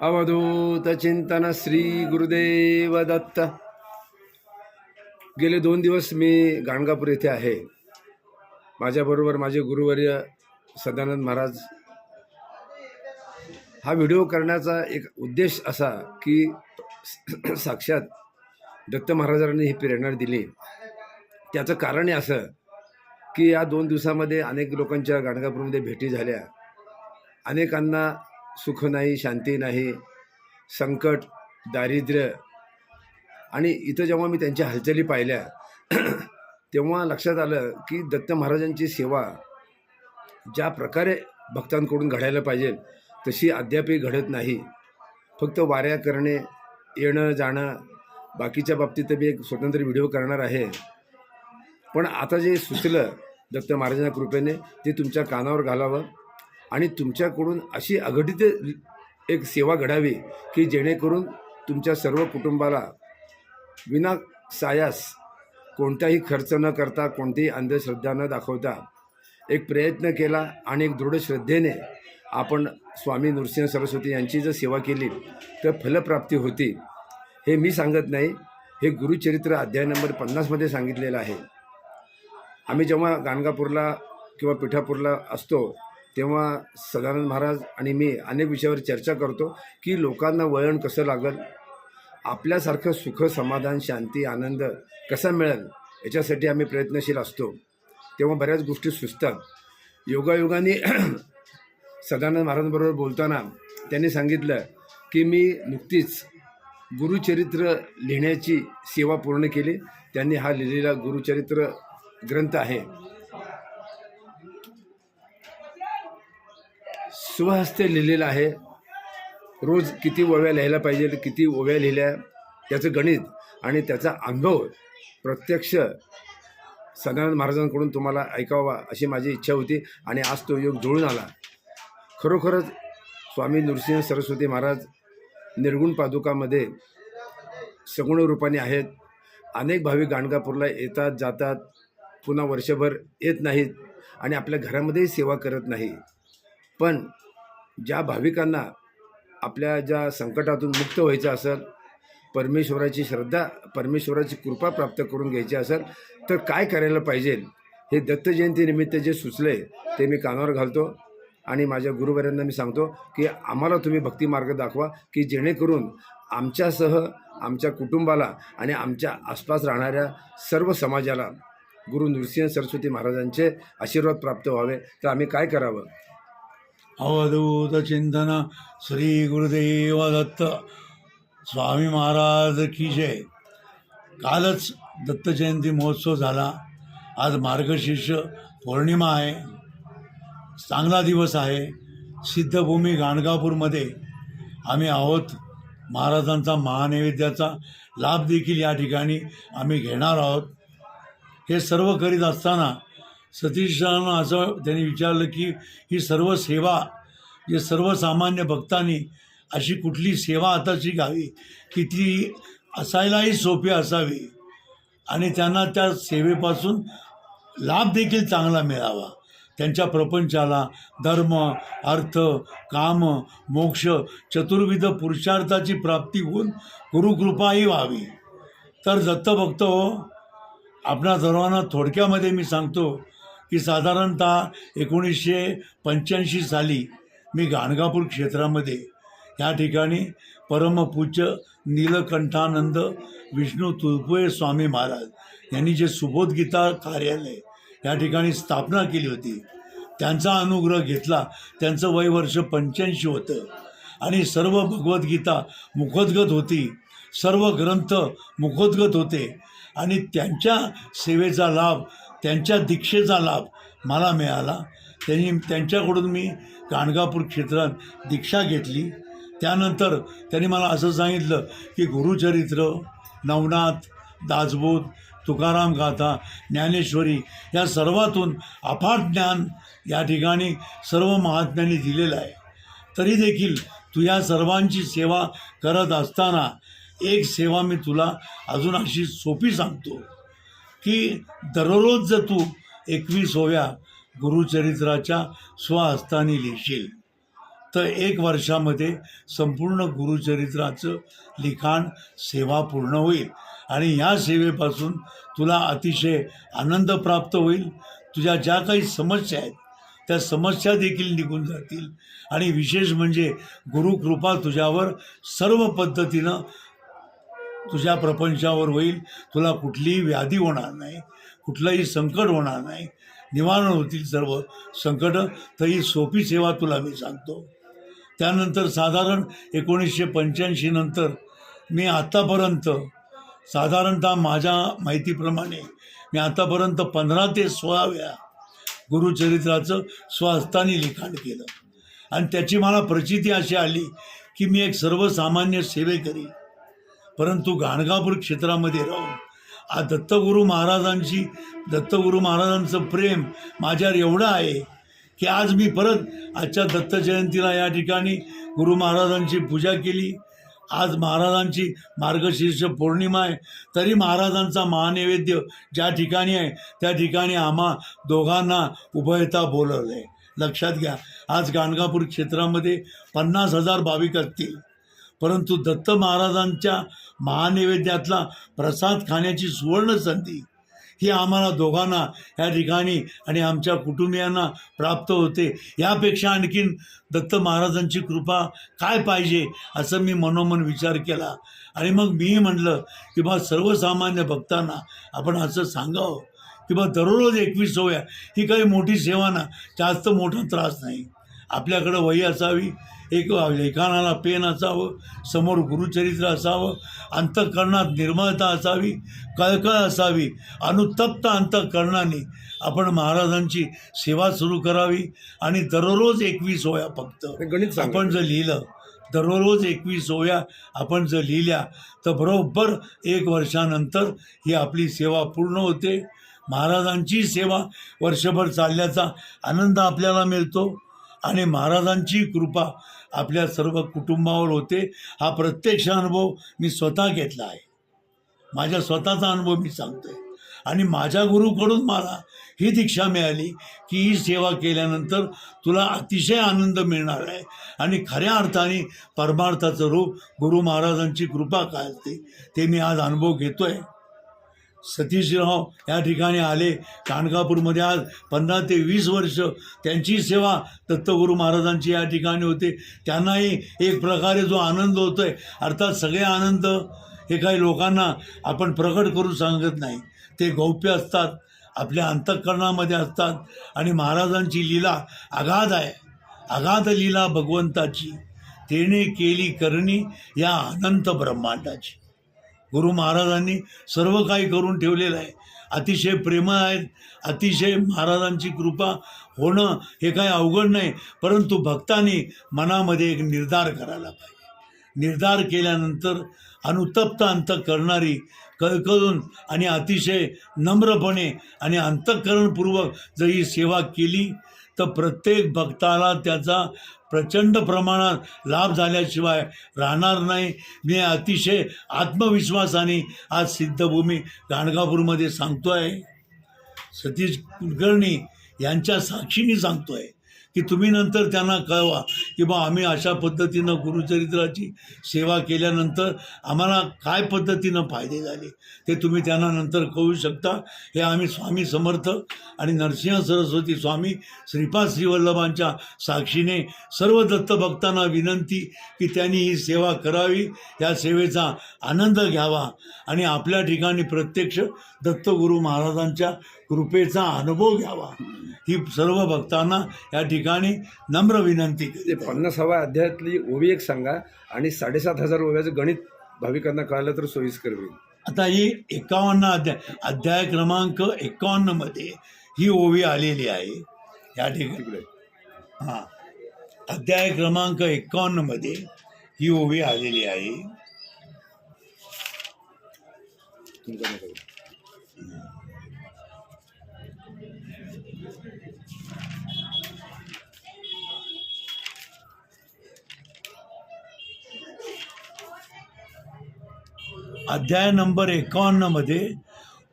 अवधूत चिंतन श्री गुरुदेव दत्त गेले दोन दिवस मी गाणगापूर येथे आहे. माझ्याबरोबर माझे गुरुवर्य सदानंद महाराज. हा व्हिडिओ करण्याचा एक उद्देश असा की साक्षात दत्त महाराजांनी ही प्रेरणा दिली. त्याचं कारण हे असं की या दोन दिवसामध्ये अनेक लोकांच्या गाणगापूरमध्ये भेटी झाल्या. अनेकांना सुख नाही शांती नाही संकट दारिद्र्य. आणि इथं जेव्हा मी त्यांच्या हालचाली पाहिल्या तेव्हा लक्षात आलं की दत्त महाराजांची सेवा ज्या प्रकारे भक्तांकडून घडायला पाहिजे तशी अद्यापही घडत नाही. फक्त वाऱ्या करणे येणं जाणं बाकीच्या बाबतीत मी एक स्वतंत्र व्हिडिओ करणार आहे. पण आता जे सुचलं दत्त महाराजांच्या कृपेने ते तुमच्या कानावर घालावं. आणि तुमच्याकडून अशी अघटित एक सेवा घडावी की जेणेकरून तुमच्या सर्व कुटुंबाला विना सायास कोणताही खर्च न करता कोणतीही अंधश्रद्धा न दाखवता एक प्रयत्न केला आणि एक दृढ श्रद्धेने आपण स्वामी नृसिंह सरस्वती यांची जर सेवा केली तर फलप्राप्ती होती. हे मी सांगत नाही. हे गुरुचरित्र अध्याय नंबर पन्नासमध्ये सांगितलेलं आहे. आम्ही जेव्हा गाणगापूरला किंवा पिठापूरला असतो तेव्हा सदानंद महाराज आणि मी अनेक विषयावर चर्चा करतो की लोकांना वळण कसं लागल? आपल्यासारखं सुख समाधान शांती आनंद कसा मिळेल? याच्यासाठी आम्ही प्रयत्नशील असतो. तेव्हा बऱ्याच गोष्टी सुचतात. योगायोगाने सदानंद महाराजांबरोबर बोलताना त्यांनी सांगितलं की मी नुकतीच गुरुचरित्र लिहिण्याची सेवा पूर्ण केली. त्यांनी हा लिहिलेला गुरुचरित्र ग्रंथ आहे. शिवहस्ते लिहिलेलं आहे. रोज किती ओव्या लिहायला पाहिजे किती ओव्या लिहिल्या त्याचं गणित आणि त्याचा अनुभव प्रत्यक्ष सदानंद महाराजांकडून तुम्हाला ऐकावा अशी माझी इच्छा होती आणि आज तो योग जुळून आला. खरोखरच स्वामी नृसिंह सरस्वती महाराज निर्गुण पादुकामध्ये सगुण रूपाने आहेत. अनेक भाविक गाणगापूरला येतात जातात पुन्हा वर्षभर येत नाहीत आणि आपल्या घरामध्येही सेवा करत नाही. पण ज्या भाविकांना आपल्या ज्या संकटातून मुक्त व्हायचं असेल परमेश्वराची श्रद्धा परमेश्वराची कृपा प्राप्त करून घ्यायची असेल तर काय करायला पाहिजे? हे दत्त जयंतीनिमित्त जे सुचले ते मी कानावर घालतो आणि माझ्या गुरुवर्यांना मी सांगतो की आम्हाला तुम्ही भक्ती मार्ग दाखवा की जेणेकरून आमच्यासह आमच्या कुटुंबाला आणि आमच्या आसपास राहणाऱ्या सर्व समाजाला गुरु नृसिंह सरस्वती महाराजांचे आशीर्वाद प्राप्त व्हावे. तर आम्ही काय करावं? अवधूत चिंतन श्री गुरुदेव दत्त स्वामी महाराज की जय. कालच दत्तजयंती महोत्सव झाला. आज मार्गशीर्ष पौर्णिमा आहे. चांगला दिवस आहे. सिद्धभूमी गाणगापूरमध्ये आम्ही आहोत. महाराजांचा महानैवेद्याचा लाभ देखील या ठिकाणी आम्ही घेणार आहोत. हे सर्व करीत असताना सतीशांना असं त्यांनी विचारलं की ही सर्व सेवा जे सर्वसामान्य भक्तांनी अशी कुठली सेवा आताची घ्यावी? की ती असायलाही सोपी असावी. आणि त्यांना त्या सेवेपासून लाभ देखील चांगला मिळावा. त्यांच्या प्रपंचाला धर्म अर्थ काम मोक्ष चतुर्विध पुरुषार्थाची प्राप्ती होऊन गुरुकृपाही व्हावी. तर दत्तभक्त हो आपणा सर्वांना थोडक्यामध्ये मी सांगतो की साधारणतः एकोणीसशे पंच्याऐंशी साली मी गाणगापूर क्षेत्रामध्ये या ठिकाणी परमपूज्य नीलकंठानंद विष्णू तुळपुळे स्वामी महाराज यांनी जे सुबोधगीता कार्यालय या ठिकाणी स्थापना केली होती त्यांचा अनुग्रह घेतला त्यांचं वय वर्ष पंच्याऐंशी होतं आणि सर्व भगवद्गीता मुखोद्गत होती सर्व ग्रंथ मुखोद्गत होते आणि त्यांच्या सेवेचा लाभ त्यांच्या दीक्षेचा लाभ मला मिळाला. त्यांनी त्यांच्याकडून मी गाणगापूर क्षेत्रात दीक्षा घेतली. त्यानंतर त्यांनी मला असं सांगितलं की गुरुचरित्र नवनाथ दासबोध तुकाराम गाथा ज्ञानेश्वरी या सर्वातून अफाट ज्ञान या ठिकाणी सर्व महात्म्यांनी दिलेलं आहे. तरी देखील तू या सर्वांची सेवा करत असताना एक सेवा मी तुला अजून अशी सोपी सांगतो. की दररोज जर तू एकवीस ओव्या गुरुचरित्राच्या स्वहस्ताने लिहिशील तर एक वर्षामध्ये संपूर्ण गुरुचरित्राचं लिखाण सेवा पूर्ण होईल. आणि या सेवेपासून तुला अतिशय आनंद प्राप्त होईल. तुझ्या ज्या काही समस्या आहेत त्या समस्या देखील निघून जातील. आणि विशेष म्हणजे गुरुकृपा तुझ्यावर सर्व पद्धतीनं तुझ्या प्रपंचावर होईल. तुला कुठलीही व्याधी होणार नाही. कुठलंही संकट होणार नाही. निवारण होतील सर्व संकट. तर ही सोपी सेवा तुला मी सांगतो. त्यानंतर साधारण एकोणीसशे पंच्याऐंशी नंतर मी आत्तापर्यंत साधारणतः माझ्या माहितीप्रमाणे मी आतापर्यंत पंधरा ते सोळा वेळा गुरुचरित्राचं स्वहस्तानी लिखाण केलं. आणि त्याची मला प्रचिती अशी आली की मी एक सर्वसामान्य सेवेकरी परंतु गाणगापूर क्षेत्रामध्ये राहून आज दत्तगुरू महाराजांची दत्तगुरू महाराजांचं प्रेम माझ्यावर एवढं आहे की आज मी परत आजच्या दत्त जयंतीला या ठिकाणी गुरु महाराजांची पूजा केली. आज महाराजांची मार्गशीर्ष पौर्णिमा आहे. तरी महाराजांचा महानैवेद्य ज्या ठिकाणी आहे त्या ठिकाणी आम्हा दोघांना उभयता बोलवलं आहे लक्षात घ्या आज गाणगापूर क्षेत्रामध्ये पन्नास हजार भाविक असतील. परंतु दत्त महाराजांच्या महानैवेद्यातला प्रसाद खाण्याची सुवर्ण संधी ही आम्हाला दोघांना या ठिकाणी आणि आमच्या कुटुंबियांना प्राप्त होते. यापेक्षा आणखीन दत्त महाराजांची कृपा काय पाहिजे असं मी मनोमन विचार केला. आणि मग मी म्हटलं की बा सर्वसामान्य भक्तांना आपण असं सांगावं की बा दररोज एकवीस होऊया ही काही मोठी सेवा ना जास्त मोठा त्रास नाही. आपल्याकडं वही असावी एक लिखाणाला पेन असावं समोर गुरुचरित्र असावं अंतःकरणात निर्मळता असावी कळकळ असावी अनुतप्त अंतःकरणाने आपण महाराजांची सेवा सुरू करावी आणि दररोज एकवीस होया फक्त. गणित. आपण जर लिहिलं दररोज एकवीस ओव्या आपण जर लिहिल्या तर बरोबर एक वर्षानंतर ही आपली सेवा पूर्ण होते. महाराजांची सेवा वर्षभर चालल्याचा आनंद आपल्याला मिळतो. आणि महाराजांची कृपा आपल्या सर्व कुटुंबावर होते. हा प्रत्यक्ष अनुभव मी स्वतः घेतला आहे. माझ्या स्वतःचा अनुभव मी सांगतोय. आणि माझ्या गुरुकडून मला ही दीक्षा मिळाली की ही सेवा केल्यानंतर तुला अतिशय आनंद मिळणार आहे. आणि खऱ्या अर्थाने परमार्थाचं रूप गुरु महाराजांची कृपा काय असते ते मी आज अनुभव घेतोय. सतीशराव या ठिकाणी आले. कानकापूरमध्ये आज पंधरा ते वीस वर्ष त्यांची सेवा दत्तगुरू महाराजांची या ठिकाणी होते. त्यांनाही एक प्रकारे जो आनंद होतोय अर्थात सगळे आनंद हे काही लोकांना आपण प्रकट करू सांगत नाही. ते गौप्य असतात आपल्या अंतःकरणामध्ये असतात आणि महाराजांची लीला अगाध आहे. अगाध लीला भगवंताची. तेने केली करणी या अनंत ब्रह्मांडाची. गुरु महाराजांनी सर्व काही करून ठेवलेलं आहे. अतिशय प्रेमळ आहेत. अतिशय महाराजांची कृपा होणं हे काही अवघड नाही. परंतु भक्तांनी मनामध्ये एक निर्धार करायला पाहिजे. निर्धार केल्यानंतर अनुतप्त अंत करणारी कळकळून आणि अतिशय नम्रपणे आणि अंतःकरणपूर्वक जर ही सेवा केली तर प्रत्येक भक्ताला त्याचा प्रचंड प्रमाणात लाभ झाल्याशिवाय राहणार नाही. मी अतिशय आत्मविश्वासाने आज सिद्धभूमी गाणगापूरमध्ये सांगतो आहे सतीश कुलकर्णी यांच्या साक्षीने सांगतो आहे की तुम्ही नंतर त्यांना कळवा की बा आम्ही अशा पद्धतीनं गुरुचरित्राची सेवा केल्यानंतर आम्हाला काय पद्धतीनं फायदे झाले ते तुम्ही त्यांना नंतर कळू शकता. हे आम्ही स्वामी समर्थ आणि नरसिंह सरस्वती स्वामी श्रीपाद श्रीवल्लभांच्या साक्षीने सर्व दत्तभक्तांना विनंती की त्यांनी ही सेवा करावी या सेवेचा आनंद घ्यावा. आणि आपल्या ठिकाणी प्रत्यक्ष दत्तगुरू महाराजांच्या कृपेचा अनुभव घ्यावा. ही सर्व भक्तांना या ठिकाणी नम्र विनंती ते करते पन्नासाव्या अध्यायातली ओवी एक सांगा आणि साडेसात हजार ओव्याचं गणित भाविकांना कळलं तर सोयीस्कर होईल. आता ही एकावन्न अध्याय अध्याय क्रमांक एकावन्नमध्ये ही ओवी आलेली आहे. या ठिकाणी. हां. अध्याय क्रमांक एकावन्नमध्ये ही ओवी आलेली आहे. अध्याय नंबर एकावन्नमध्ये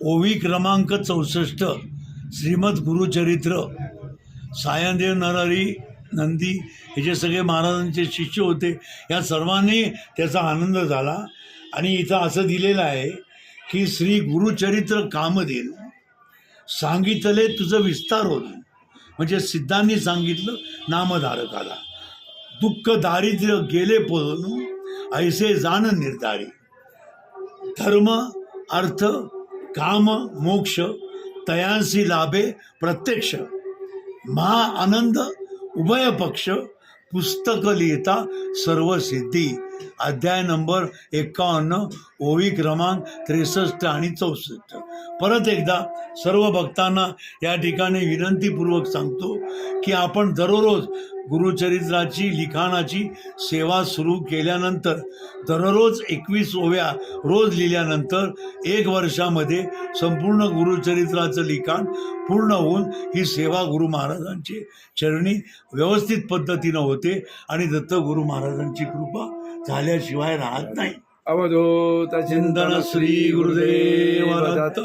ओवी क्रमांक चौसष्ट श्रीमद गुरुचरित्र. सायनदेव नरहरी नंदी हे जे सगळे महाराजांचे शिष्य होते या सर्वांनी त्याचा आनंद झाला. आणि इथं असं दिलेलं आहे की श्री गुरुचरित्र कामधेन सांगितले तुझं विस्तार होत म्हणजे सिद्धांनी सांगितलं नामधारकाला. दुःख दारिद्र्य गेले पळून ऐसे जाण निर्धारी. धर्म अर्थ काम मोक्ष तयांसी लाभे प्रत्यक्ष. महा आनंद उभय पक्ष पुस्तक लिहिता सर्व सिद्धी. अध्याय नंबर एकावन्न ओवी क्रमांक त्रेसष्ट आणि चौसष्ट. परत एकदा सर्व भक्तांना या ठिकाणी विनंतीपूर्वक सांगतो की आपण दररोज गुरुचरित्राची लिखाणाची सेवा सुरू केल्यानंतर दररोज एकवीस ओव्या रोज लिहिल्यानंतर एक वर्षामध्ये संपूर्ण गुरुचरित्राचं लिखाण पूर्ण होऊन ही सेवा गुरु महाराजांची चरणी व्यवस्थित पद्धतीनं होते आणि दत्त गुरु महाराजांची कृपा झाल्याशिवाय राहत नाही. अवधूत चिंतन श्री गुरुदेव दत्त.